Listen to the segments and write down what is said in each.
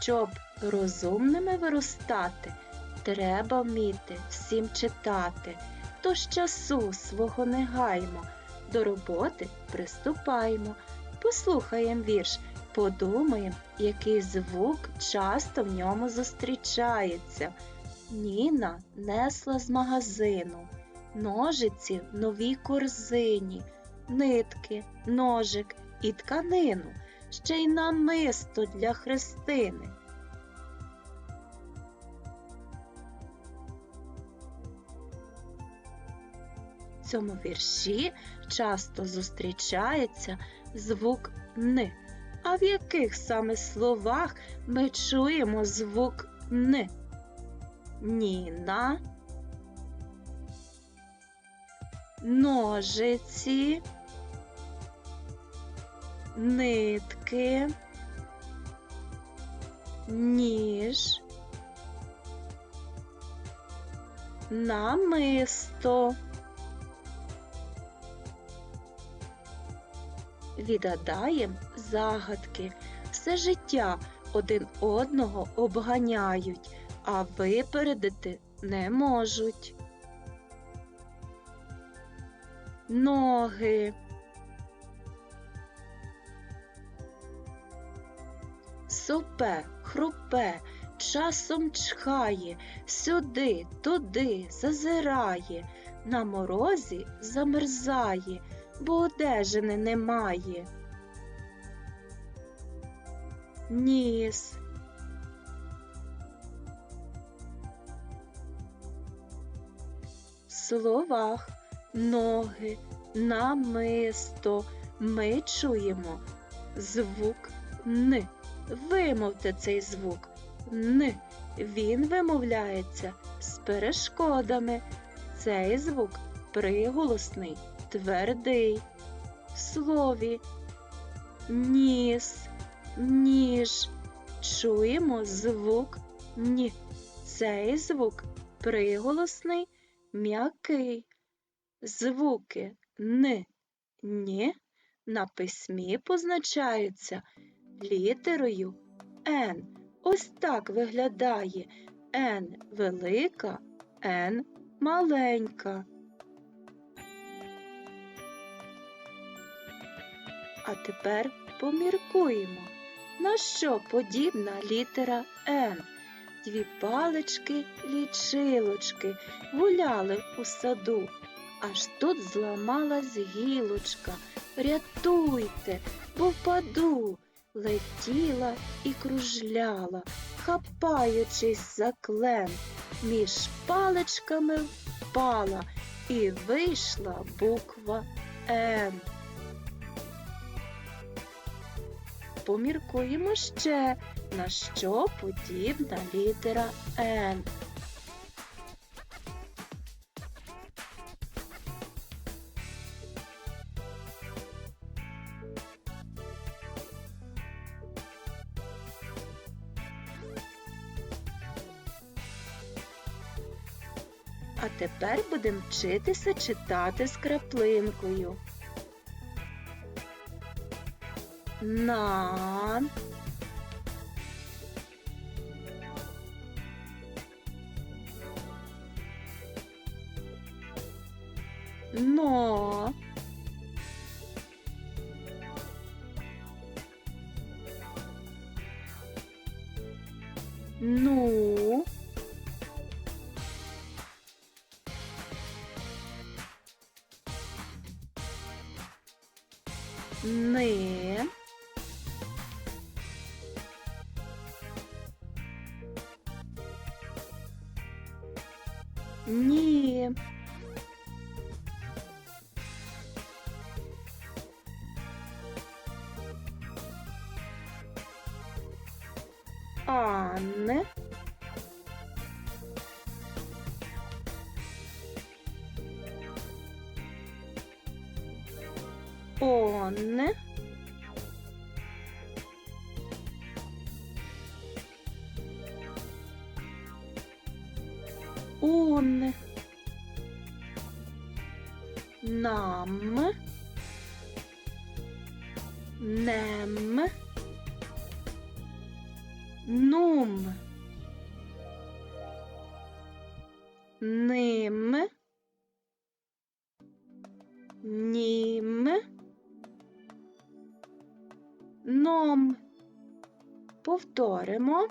Щоб розумними виростати, треба вміти всім читати. Тож часу свого не гаймо, до роботи приступаємо. Послухаємо вірш, подумаємо, який звук часто в ньому зустрічається. Ніна несла з магазину, ножиці в новій корзині, нитки, ножик і тканину, ще й намисто для Христини. В цьому вірші часто зустрічається звук Н. А в яких саме словах ми чуємо звук Н? Ніна, ножиці, нитки, ніж, намисто. Відгадаєм загадки, все життя один одного обганяють, а випередити не можуть. Ноги. Сопе, хрупе, часом чхає, сюди, туди зазирає, на морозі замерзає, бо одежини немає. Ніс. Словах ноги, намисто ми чуємо звук Н. Вимовте цей звук Н. Він вимовляється з перешкодами. Цей звук приголосний, твердий. В слові ніс, ніж. Чуємо звук Н. Цей звук приголосний, м'який. Звуки Н, Н на письмі позначаються літерою Н. Ось так виглядає Н велика, Н маленька. А тепер поміркуємо, на що подібна літера Н. Дві палички лічилочки гуляли у саду. Аж тут зламалась гілочка. Рятуйте, бо впаду. Летіла і кружляла, хапаючись за клен, між паличками впала і вийшла буква Н. Поміркуємо ще, на що подібна літера Н. А тепер будемо вчитися читати з краплинкою. На. Но. Ну. Ни. Ні. Он. Он. Нам. Нем. нум, ним, ном. Повторимо.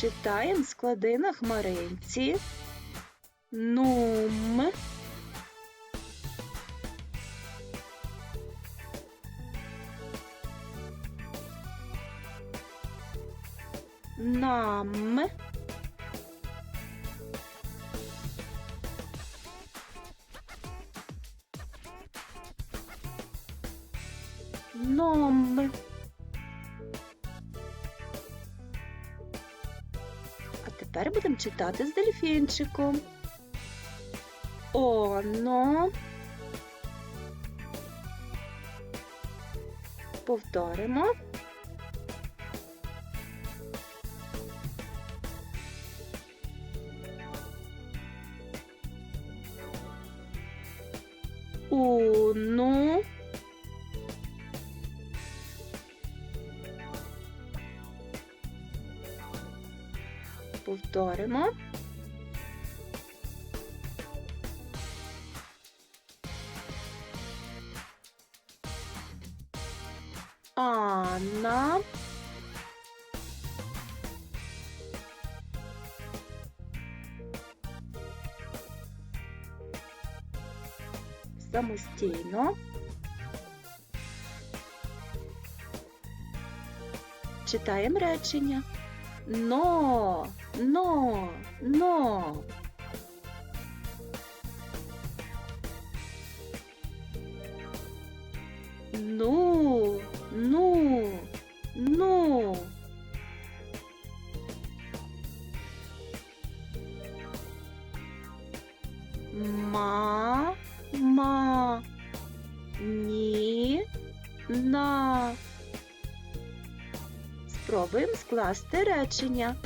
Читаємо склади на хмаринці. Нум. Нам. Ном. А тепер будемо читати з дельфінчиком. Оно. Повторимо. Уну. Повторимо. Анна. Самостійно. Читаємо речення. Но, но, но. Спробуємо скласти речення.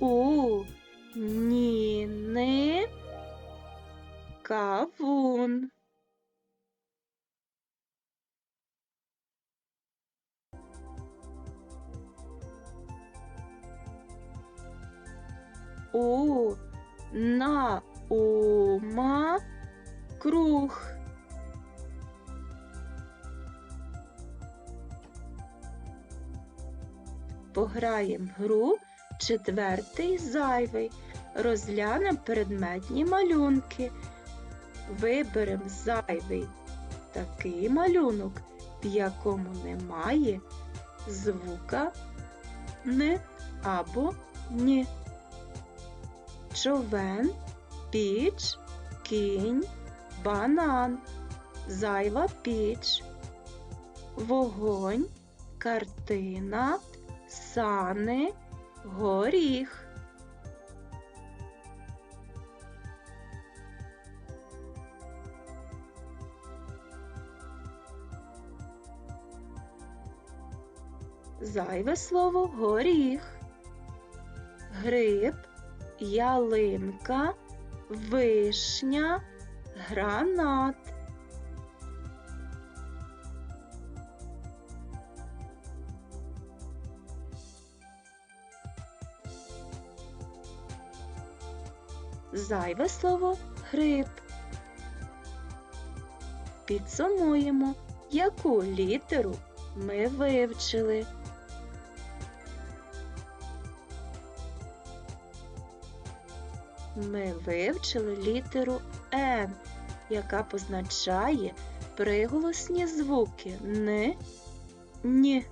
У ніни кавун. У на ума круг. Пограємо гру четвертий зайвий. Розглянемо предметні малюнки. Виберемо зайвий такий малюнок, в якому немає звука Н або Ні. Човен, піч, кінь, банан, зайва піч, вогонь, картина, сани, горіх. Зайве слово горіх, гриб, ялинка, вишня, гранат. Зайве слово гриб. Підсумуємо, яку літеру ми вивчили. Ми вивчили літеру Н, яка позначає приголосні звуки Н, Н.